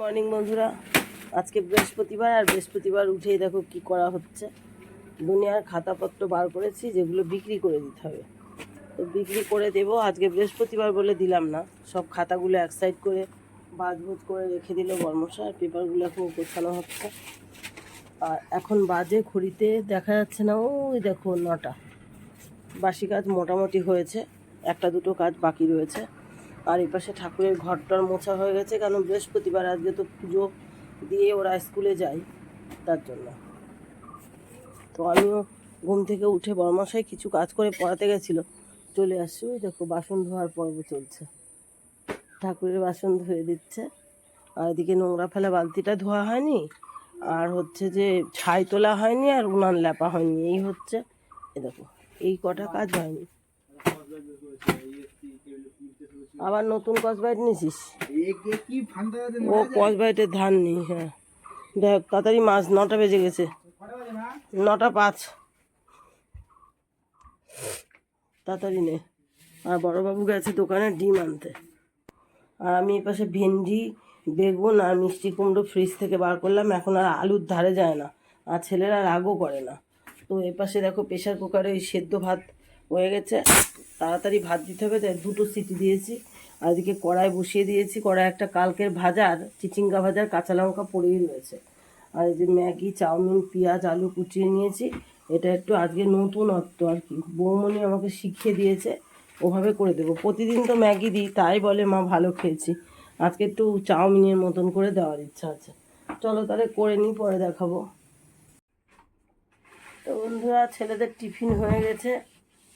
Morning বন্ধুরা। আজকে বৃহস্পতিবার, আর বৃহস্পতিবার উঠেই দেখো কি করা হচ্ছে। দুনিয়ার খাতাপত্র বার করেছি, যেগুলো বিক্রি করে দিতে হবে। তো বিক্রি করে দেব। আজকে বৃহস্পতিবার বলে দিলাম না। সব খাতাগুলো এক সাইড করে বাজবুজ করে রেখে দিল বর্মশা আর পেপারগুলো এখন গোছানো হচ্ছে। আর এখন বাজে ঘড়িতে, দেখা যাচ্ছে না, ওই দেখো নটা। বাসি কাজ মোটামুটি হয়েছে। একটা দুটো কাজ বাকি রয়েছে। আর এই পাশে ঠাকুরের ঘরটার মোছা হয়ে গেছে কারণ বৃহস্পতিবার আজকে তো পুজো দিয়ে ওরা স্কুলে যায় তার জন্য। তো আমিও ঘুম থেকে উঠে বর্মাশাই কিছু কাজ করে পড়াতে গেছিল, চলে আসছি। ওই দেখো বাসন ধোয়ার পর্ব চলছে। ঠাকুরের বাসন ধুয়ে দিচ্ছে। আর এদিকে নোংরা ফেলা বালতিটা ধোয়া হয়নি, আর হচ্ছে যে ছাই তোলা হয়নি, আর উনান লেপা হয়নি, এই হচ্ছে। এ দেখো, এই কটা কাজ হয়নি। আবার নতুন কসবাইট নিছিস? ও কসবাইটের ধান নেই হ্যাঁ। দেখ তাড়াতাড়ি মাছ নটা বেজে গেছে। নটা পাঁচ। তাড়াতাড়ি নে। আর বড়বাবু গেছে দোকানে ডিম আনতে। আর আমি এই পাশে ভেন্ডি বেগুন আর মিষ্টি কুমড়ো ফ্রিজ থেকে বার করলাম। এখন আর আলুর ধারে যায় না। আর ছেলেরা রাগও করে না। তো এ পাশে দেখো প্রেশার কুকারে ওই সেদ্ধ ভাত হয়ে গেছে। তাড়াতাড়ি ভাত দিতে হবে তাই দুটো সিটি দিয়েছি। আর এদিকে কড়াই বসিয়ে দিয়েছি, কড়াই একটা কালকের ভাজার, চিচিঙ্গা ভাজার কাঁচা লঙ্কা পড়েই রয়েছে। আর এই যে ম্যাগি, চাউমিন, পেঁয়াজ, আলু কুচিয়ে নিয়েছি, এটা একটু আজকে নতুনত্ব আর কি। বৌমনি আমাকে শিখিয়ে দিয়েছে, ওভাবে করে দেবো। প্রতিদিন তো ম্যাগি দিই, তাই বলে মা ভালো খেয়েছি। আজকে একটু চাউমিনের মতন করে দেওয়ার ইচ্ছা আছে। চলো তাহলে করে নিই, পরে দেখাবো। তো বন্ধুরা, ছেলেদের টিফিন হয়ে গেছে।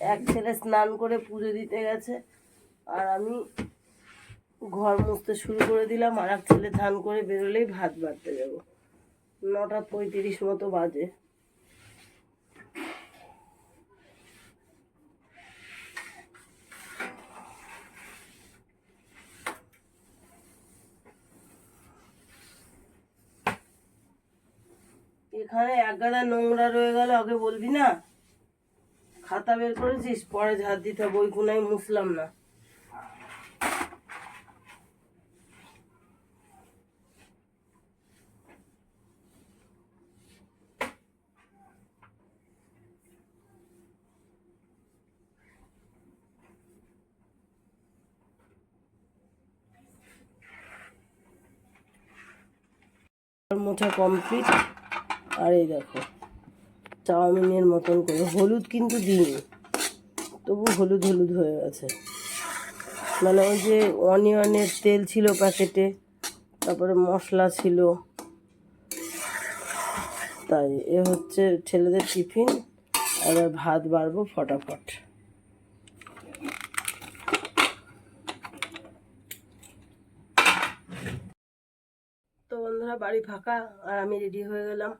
এক ছেলে স্নান করে পুজো দিতে গেছে, আর আমি ঘর মুছতে শুরু করে দিলাম আর এক ছেলে ধান করে বেরোলেই ভাত বাড়তে যাব। নটা পঁয়ত্রিশ মতো বাজে। এখানে এক গাদা নোংরা রয়ে গেল, আগে বলবি না? খাতা বের করেছিস? পরে ঝাড় দিতে হবে, ওই কোনায় মুছলাম না। মোছা কমপ্লিট আর এই দেখো, চাউমিনের মতন করে। হলুদ কিন্তু দিইনি, তবু হলুদ হলুদ হয়ে গেছে। মানে ওই যে অনিয়নের তেল ছিল প্যাকেটে, তারপরে মশলা ছিল। তাই এ হচ্ছে ছেলেদের টিফিন আর ভাত বাড়বো ফটাফট। বন্ধুরা বাড়ি ফাঁকা আর আমি রেডি হয়ে গেলাম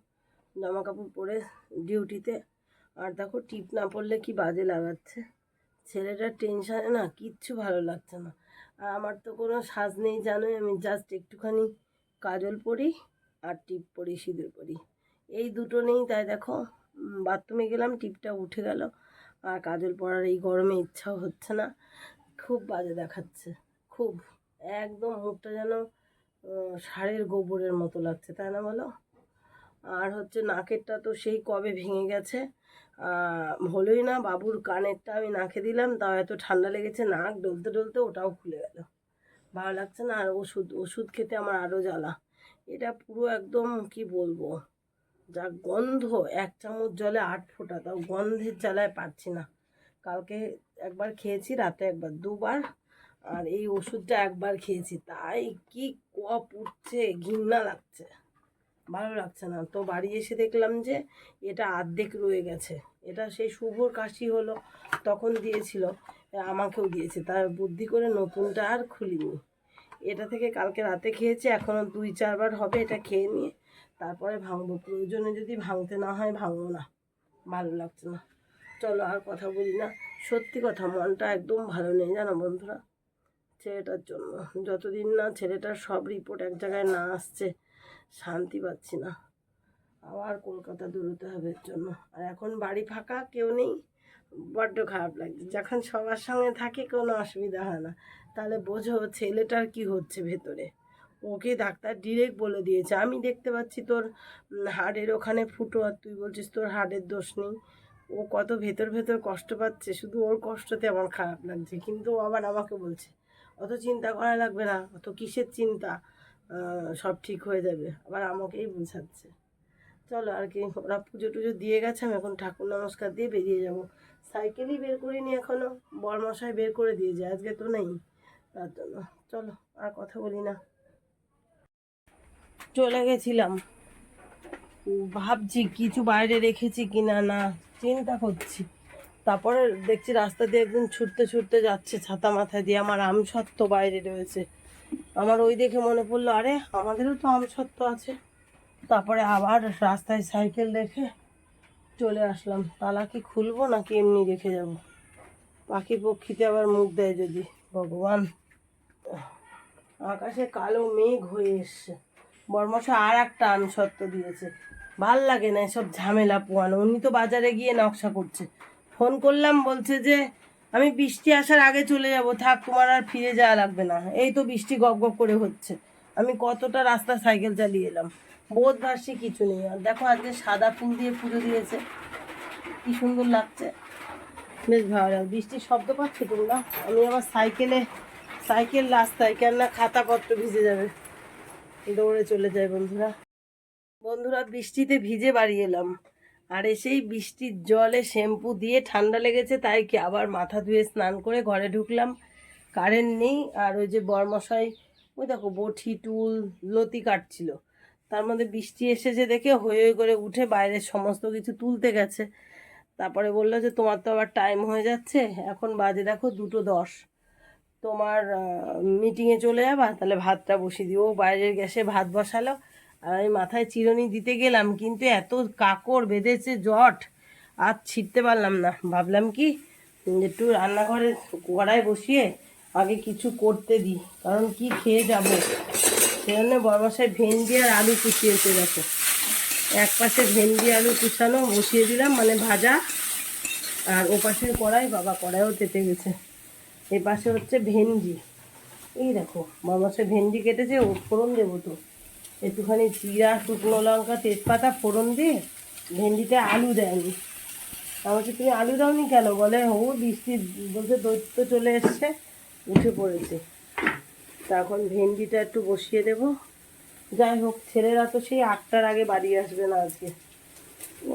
জামা কাপড় পরে ডিউটিতে আর দেখো টিপ না পড়লে কি বাজে লাগাচ্ছে? ছেলেটার টেনশানে না কিচ্ছু ভালো লাগছে না। আর আমার তো কোনো সাজ নেই, জানোই, আমি জাস্ট একটুখানি কাজল পরি আর টিপ পরি, সিঁদুর পরি। এই দুটো নেই, তাই দেখো বাথরুমে গেলাম টিপটা উঠে গেল। আর কাজল পরার এই গরমে ইচ্ছাও হচ্ছে না, খুব বাজে দেখাচ্ছে, খুব। একদম মুখটা যেন ষাঁড়ের গোবরের মতো লাগছে, তাই না বলো? আর হচ্ছে নাকেরটা তো সেই কবে ভেঙে গেছে হলোই না বাবুর কানেরটা আমি নাকে দিলাম, তাও এত ঠান্ডা লেগেছে নাক ডলতে ডলতে ওটাও খুলে গেল। ভালো লাগছে না, আর ওষুধ ওষুধ খেতে আমার আরও জ্বালা। এটা পুরো একদম কি বলব, যা গন্ধ, এক চামচ জলে আট ফোঁটা, তাও গন্ধের জ্বালায় পাচ্ছি না। কালকে একবার খেয়েছি, রাতে একবার, দুবার আর এই ওষুধটা একবার খেয়েছি, তাই কি কপ উঠছে ঘিন্না লাগছে। ভালো লাগছে না। তো বাড়ি এসে দেখলাম যে, এটা আর্ধেক রয়ে গেছে। এটা সেই শুভর কাশি হলো, তখন দিয়েছিল, আমাকেও দিয়েছে। তার বুদ্ধি করে নতুনটা আর খুলিনি। এটা থেকে কালকে রাতে খেয়েছি এখনও দুই চারবার হবে এটা খেয়ে নিয়ে। তারপরে ভাঙবো। প্রয়োজনে যদি ভাঙতে না হয়, ভাঙবো না। ভালো লাগছে না। চলো আর কথা বলি না। সত্যি কথা, মনটা একদম ভালো নেই, জানো বন্ধুরা। ছেলেটার জন্য। যতদিন না ছেলেটার সব রিপোর্ট এক জায়গায় না আসছে, শান্তি পাচ্ছি না। আবার কলকাতা দৌড়তে হবে জন্য। আর এখন বাড়ি ফাঁকা, কেউ নেই। বড্ড খারাপ লাগছে। যখন সবার সঙ্গে থাকে, কোনো অসুবিধা হয় না। তাহলে বোঝো ছেলেটার কি হচ্ছে ভেতরে। ওকে ডাক্তার ডিরেক্ট বলে দিয়েছে। আমি দেখতে পাচ্ছি তোর হাড়ের ওখানে ফুটো আর তুই বলছিস তোর হাড়ের দোষ নেই। ও কত ভেতর ভেতর কষ্ট পাচ্ছে। শুধু ওর কষ্টতে আমার খারাপ লাগছে। কিন্তু ও আবার আমাকে বলছে অত চিন্তা করা লাগবে না, অত কিসের চিন্তা? সব ঠিক হয়ে যাবে। আবার আমাকেই বোঝাচ্ছে। চলো আর কি, ওরা পুজো টুজো দিয়ে গেছে, আমি এখন ঠাকুর নমস্কার দিয়ে বেরিয়ে যাব। সাইকেলই বের করিনি এখনও, বরমশাই বের করে দিয়েছে, আজকে তো নেই। তার জন্য চলো, আর কথা বলি না। চলে গেছিলাম। ভাবছি কিছু বাইরে রেখেছি কিনা না, চিন্তা করছি। তারপরে দেখছি রাস্তা দিয়ে একদিন ছুটতে ছুটতে যাচ্ছে, ছাতা মাথায় দিয়ে। আমার আমসত্ত্ব বাইরে রয়েছে। আমার ওই দেখে মনে পড়ল, আরে, আমাদেরও তো আমসত্ত্ব আছে। তারপরে আবার রাস্তায় সাইকেল রেখে চলে আসলাম। তালা কি খুলবো নাকি এমনি রেখে যাব? পাখি পক্ষীতে আবার মুখ দেয় যদি, ভগবান। আকাশে কালো মেঘ হয়ে এসছে। বর্মশা আর একটা আনসত্ত্ব দিয়েছে। ভালো লাগে না এসব ঝামেলা পোয়ানো। উনি তো বাজারে গিয়ে নকশা করছে। ফোন করলাম, বলছে যে আমি বৃষ্টি আসার আগে চলে যাব, থাক তোমার আর ফিরে যাওয়া লাগবে না। এই তো বৃষ্টি গপ গপ করে হচ্ছে। আমি কতটা রাস্তা সাইকেল চালিয়ে এলাম। বোধ ভাসি কিছু নেই। আর দেখো আজকে সাদা ফুল দিয়ে পুজো দিয়েছে। কি সুন্দর লাগছে। বেশ ভালো লাগে বৃষ্টির শব্দ পাচ্ছ তোমরা আমি আমার সাইকেলে, সাইকেল রাস্তায়, কেননা খাতাপত্র ভিজে যাবে। দৌড়ে চলে যায় বন্ধুরা। বন্ধুরা, বৃষ্টিতে ভিজে বাড়ি এলাম। আর এসেই বৃষ্টির জলে শ্যাম্পু দিয়ে ঠান্ডা লেগেছে, তাই কি আবার মাথা ধুয়ে স্নান করে ঘরে ঢুকলাম? কারেন্ট নেই, আর ওই যে বরমশাই, ওই দেখো বটি, টুল, লতি কাটছিল। তার মধ্যে বৃষ্টি এসেছে দেখে হয়ে হয়ে করে উঠে বাইরের সমস্ত কিছু তুলতে গেছে। তারপরে বলল যে, তোমার তো আবার টাইম হয়ে যাচ্ছে, এখন বাজে দেখো দুটো দশ। তোমার মিটিংয়ে চলে যাবা, তাহলে ভাতটা বসিয়ে দিও। বাইরের গ্যাসে ভাত বসালো। আর আমি মাথায় চিরুনি দিতে গেলাম, কিন্তু এত কাকড় বেঁধেছে জট, আর ছিটতে পারলাম না। ভাবলাম কি, একটু রান্নাঘরে কড়ায় বসিয়ে আগে কিছু করতে দিই, কারণ কি খেয়ে যাব? সেজন্য বরমশাই ভেন্ডি আর আলু কুচিয়েছে, দেখো। এক পাশে ভেন্ডি, আলু কুচানো বসিয়ে দিলাম মানে ভাজা। আর ও পাশে কড়াই, বাবা কড়াইও তেতে গেছে। এই পাশে হচ্ছে ভেন্ডি। এই দেখো মামাসে ভেন্ডি কেটেছে, ও ফোড়ন দেবো তো। একটুখানি জিরা, শুকনো লঙ্কা, তেজপাতা, ফোড়ন দিয়ে ভেন্ডিতে আলু দেয়নি। আমাকে তুমি আলু দাওনি কেন? বলে ও বৃষ্টি বলছে দৈত্য চলে এসছে, উঠে পড়েছে। তা এখন ভেন্ডিটা একটু বসিয়ে দেবো। যাই হোক, ছেলেরা তো সেই আটটার আগে বাড়ি আসবে না আজকে।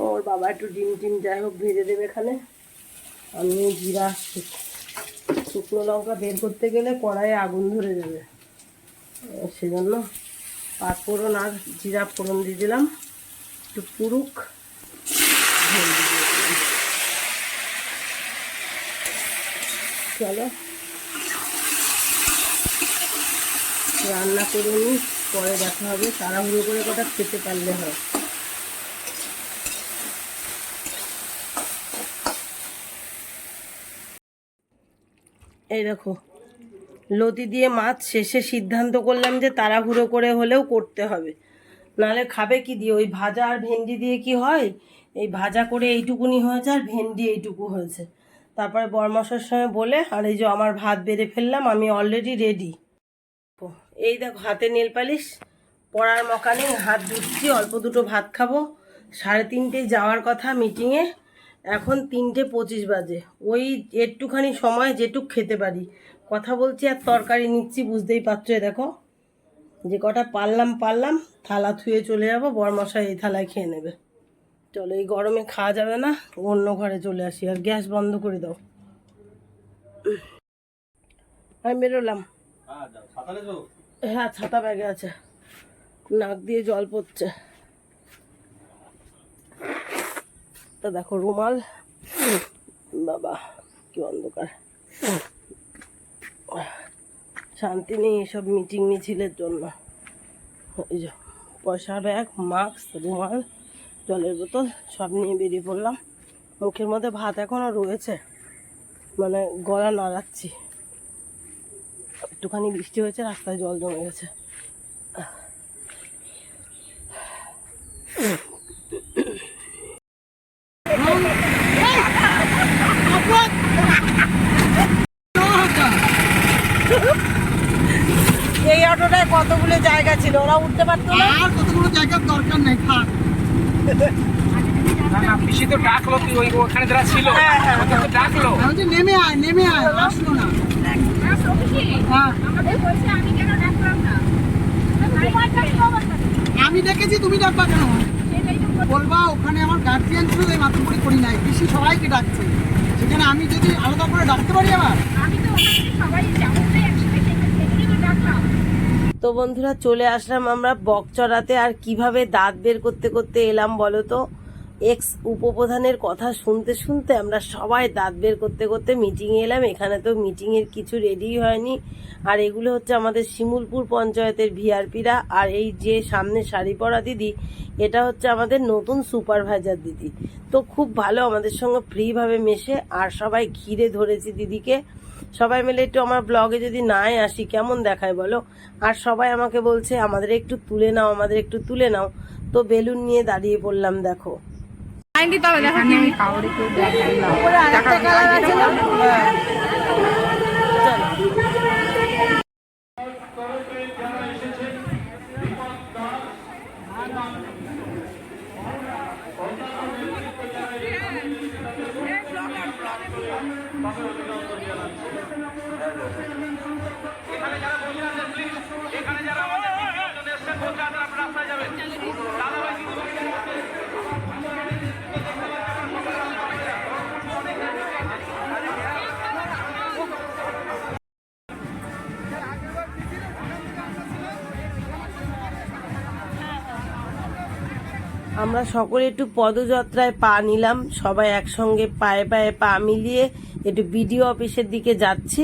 ওর বাবা একটু ডিম টিম যাই হোক ভেজে দেবে এখানে। আমি জিরা শুকনো লঙ্কা বের করতে গেলে কড়াইয়ে আগুন ধরে যাবে সেজন্য পাঁচ ফোড়ন আর জিরা ফোড়ন দিয়ে দিলাম। একটু পুরুক। চলো। রান্না করে নিই, পরে দেখা হবে। তাড়াহুড়ো করে কটা খেতে পারলে হয়। এই দেখো লতি দিয়ে মাছ শেষে সিদ্ধান্ত করলাম যে তাড়াহুড়ো করে হলেও করতে হবে। নাহলে খাবে কি দিয়ে? ওই ভাজা আর ভেন্ডি দিয়ে কি হয়? এই ভাজা করে এইটুকুনি হয়েছে আর ভেন্ডি এইটুকু হয়েছে। তারপরে বরমাসের সঙ্গে বলে, আর এই যে আমার ভাত বেড়ে ফেললাম, আমি অলরেডি রেডি এই দেখো, হাতে নেল পালিশ, পড়ার মকা নেই, হাত ধুচ্ছি, অল্প দুটো ভাত খাব। সাড়ে তিনটেই যাওয়ার কথা মিটিংয়ে এখন তিনটে পঁচিশ বাজে। ওই একটুখানি সময় যেটুক খেতে পারি। কথা বলছি আর তরকারি নিচ্ছি বুঝতেই পারছ দেখো। যে কটা পারলাম পারলাম থালা থুয়ে চলে যাব বরমশাই এই থালায় খেয়ে নেবে। চলো এই গরমে খাওয়া যাবে না অন্য ঘরে চলে আসি। আর গ্যাস বন্ধ করে দাও। আমি বেরোলাম। হ্যাঁ ছাতা ব্যাগে আছে। নাক দিয়ে জল পড়ছে। তা দেখো রুমাল। বাবা কি অন্ধকার। শান্তি নেই এসব মিটিং মিছিলের জন্য। ওই যে, পয়সা ব্যাগ মাস্ক রুমাল, জলের বোতল, সব নিয়ে বেরিয়ে পড়লাম। মুখের মধ্যে ভাত এখনও রয়েছে। মানে গলা নাড়াচ্ছি। একটুখানি বৃষ্টি হয়েছে, রাস্তায় জল জমে গেছে এই অটোটায় কতগুলো জায়গা ছিল ওরা উঠতে পারতো না। আর কতগুলো জায়গার দরকার নেই থাক। না না পিসি তো ডাকলো কি ওই ওখানে যারা ছিল হ্যাঁ, হ্যাঁ, ওদের তো ডাকলো। আমি নেমে আয় নেমে আয় আসলো না। হ্যাঁ। আমি দেখেছি তুমি ডাকবা কেন? বলবা ওখানে আমার গার্জিয়ান ছিল এই মাতৃপুরি করি নাই। কৃষি সবাইকে ডাকছে। সেখানে আমি যদি আলাদা করে ডাকতে পারি আবার? তো বন্ধুরা চলে আসলাম আমরা বকচড়াতে। আর কীভাবে দাঁত বের করতে করতে এলাম বলো তো? এক্স উপপ্রধানের কথা শুনতে শুনতে আমরা সবাই দাঁত বের করতে করতে মিটিংয়ে এলাম। এখানে তো মিটিংয়ের কিছু রেডি হয়নি। আর এগুলো হচ্ছে আমাদের শিমুলপুর পঞ্চায়েতের ভিআরপিরা। আর এই যে সামনে শাড়ি পরা দিদি, এটা হচ্ছে আমাদের নতুন সুপারভাইজার দিদি। তো খুব ভালো আমাদের সঙ্গে ফ্রিভাবে মেশে, আর সবাই ঘিরে ধরেছি দিদিকে। সবাই মিলে একটু আমার ব্লগে যদি নাই আসি কেমন দেখায় বলো? আর সবাই আমাকে বলছে আমাদের একটু তুলে নাও আমাদের একটু তুলে নাও। তো বেলুন নিয়ে দাঁড়িয়ে পড়লাম দেখো। আমরা সকলে একটু পদযাত্রায় পা নিলাম। সবাই একসঙ্গে পায়ে পায়ে পা মিলিয়ে একটু বিডিও অফিসের দিকে যাচ্ছি।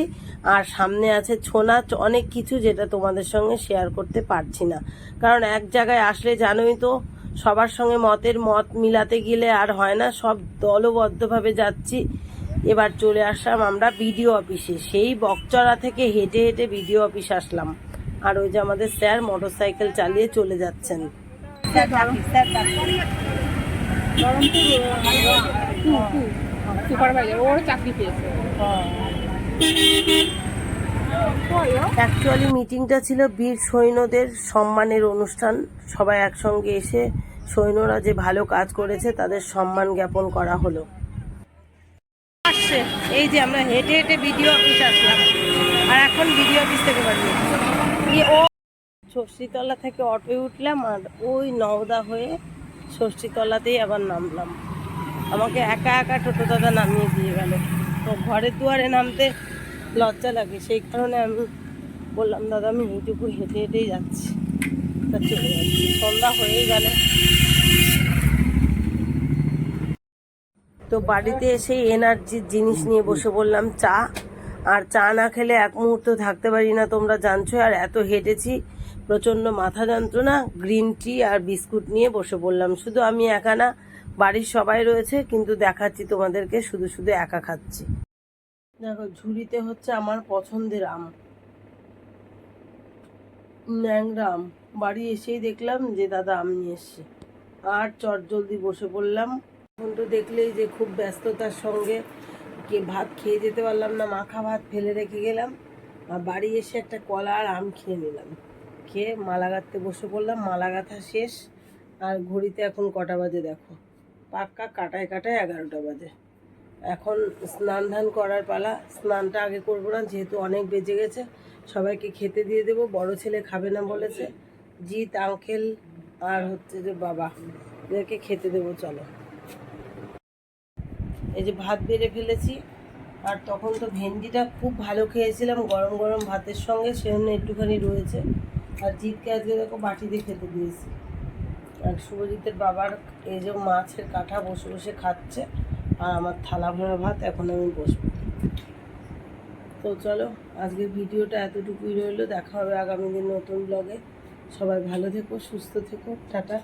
আর সামনে আছে ছৌ নাচ অনেক কিছু যেটা তোমাদের সঙ্গে শেয়ার করতে পারছি না। কারণ এক জায়গায় আসলে জানোই তো, সবার সঙ্গে মতের মত মিলাতে গেলে আর হয় না। সব দলবদ্ধভাবে যাচ্ছি। এবার চলে আসলাম আমরা বিডিও অফিসে। সেই বকচড়া থেকে হেঁটে হেঁটে বিডিও অফিস আসলাম। আর ওই যে আমাদের স্যার মোটরসাইকেল চালিয়ে চলে যাচ্ছেন। অ্যাকচুয়ালি মিটিংটা ছিল বীর সৈন্যদের সম্মানের অনুষ্ঠান। সবাই একসঙ্গে এসে সৈন্যরা যে ভালো কাজ করেছে, তাদের সম্মান জ্ঞাপন করা হলো। আসছে। এই যে আমরা হেঁটে হেঁটে বিডিও অফিস আসলাম। আর এখন বিডিও অফিস থেকে বাড়ি ও ষষ্ঠীতলা থেকে অটোয় উঠলাম আর ওই নওদা হয়ে ষষ্ঠীতলাতেই আবার নামলাম। আমাকে একা একা টোটো দাদা নামিয়ে দিয়ে গেল। তো ঘরের দুয়ারে নামতে লজ্জা লাগে, সেই কারণে আমি বললাম, দাদা, আমি এইটুকু হেঁটে হেঁটেই যাচ্ছি। তা চলে যাচ্ছি। সন্ধ্যা হয়েই গেল। তো বাড়িতে এসে এনার্জির জিনিস নিয়ে বসে বললাম, চা। আর চা না খেলে এক মুহূর্ত থাকতে পারি না, তোমরা জানছো আর এত হেঁটেছি প্রচণ্ড মাথা যন্ত্রণা গ্রিন টি আর বিস্কুট নিয়ে বসে পড়লাম। শুধু আমি একা না, বাড়ির সবাই রয়েছে, কিন্তু দেখাচ্ছি তোমাদেরকে, শুধু শুধু একা খাচ্ছি। দেখো, ঝুড়িতে হচ্ছে আমার পছন্দের আম। ন্যাংরা আম। বাড়ি এসেই দেখলাম যে দাদা আম নিয়ে এসছে। আর চট জলদি বসে পড়লাম। এখন তো দেখলেই যে খুব ব্যস্ততার সঙ্গে কে ভাত খেয়ে যেতে পারলাম না, মাখা ভাত ফেলে রেখে গেলাম। আর বাড়ি এসে একটা কলা আর আম খেয়ে নিলাম। খেয়ে মালা গাঁথতে বসে পড়লাম। মালা গাঁথা শেষ। আর ঘড়িতে এখন কটা বাজে দেখো? পাক্কা কাটায় কাটায় এগারোটা বাজে। এখন স্নান ধান করার পালা। স্নানটা আগে করব না, যেহেতু অনেক বেজে গেছে। সবাইকে খেতে দিয়ে দেবো। বড় ছেলে খাবে না বলেছে। জিৎ, আঙ্কেল আর হচ্ছে যে বাবা, এদেরকে খেতে দেবো, চলো। এই যে ভাত বেড়ে ফেলেছি। আর তখন তো ভেন্ডিটা খুব ভালো খেয়েছিলাম, গরম গরম ভাতের সঙ্গে, সেজন্য একটুখানি রয়েছে। আর জিতকে আজকে দেখো বাটিতে খেতে দিয়েছি। আর শুভজিতের বাবার এই যে মাছের কাঁঠা বসে বসে খাচ্ছে, আর আমার থালা ভরা ভাত, এখন আমি বসবো। তো চলো, আজকের ভিডিওটা এতটুকুই রইল। দেখা হবে আগামী দিন নতুন ব্লগে। সবাই ভালো থেকো, সুস্থ থেকো, টাটা,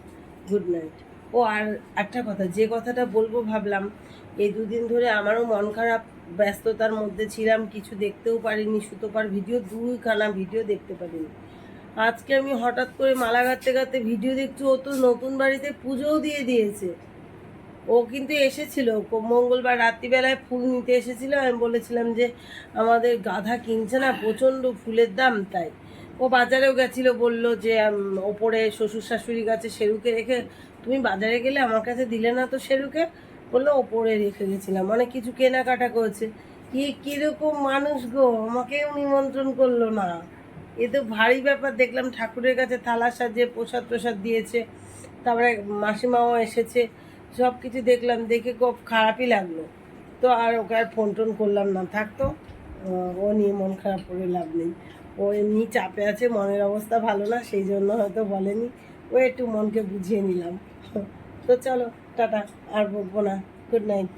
গুড নাইট। ও, আর একটা কথা, যে কথাটা বলব ভাবলাম, এই দুদিন ধরে আমারও মন খারাপ, ব্যস্ততার মধ্যে ছিলাম, কিছু দেখতেও পারিনি, সুতোপার ভিডিও দুই দুইখানা ভিডিও দেখতে পারিনি। আজকে আমি হঠাৎ করে মালা গাঁথতে গাঁথতে ভিডিও দেখছি, ও তো নতুন বাড়িতে পুজোও দিয়ে দিয়েছে। ও কিন্তু এসেছিল মঙ্গলবার রাত্রিবেলায় ফুল নিতে এসেছিল, আমি বলেছিলাম যে আমাদের গাধা কিনছে না, প্রচণ্ড ফুলের দাম তাই। ও বাজারেও গেছিল, বলল যে ওপরে শ্বশুর শাশুড়ি গাছে সেরুকে রেখে, তুমি বাজারে গেলে আমার কাছে দিলে না তো সেরুকে? বলল, ওপরে রেখে গেছিলাম। অনেক কিছু কেনাকাটা করেছে। কি কীরকম মানুষ গো, আমাকেও নিমন্ত্রণ করল না। এ তো ভারী ব্যাপার, দেখলাম ঠাকুরের কাছে থালা সাজিয়ে প্রসাদ প্রসাদ দিয়েছে, তারপরে মাসিমাও এসেছে সব কিছু দেখলাম, দেখে খুব খারাপই লাগল। তো আর ওকে আর ফোন টোন করলাম না থাকতো ও নিয়ে মন খারাপ করে লাভ নেই। ও এমনি চাপে আছে, মনের অবস্থা ভালো না, সেই জন্য হয়তো বলেনি, ও একটু মনকে বুঝিয়ে নিলাম। তো চলো, টাটা, আর বকবো না গুড নাইট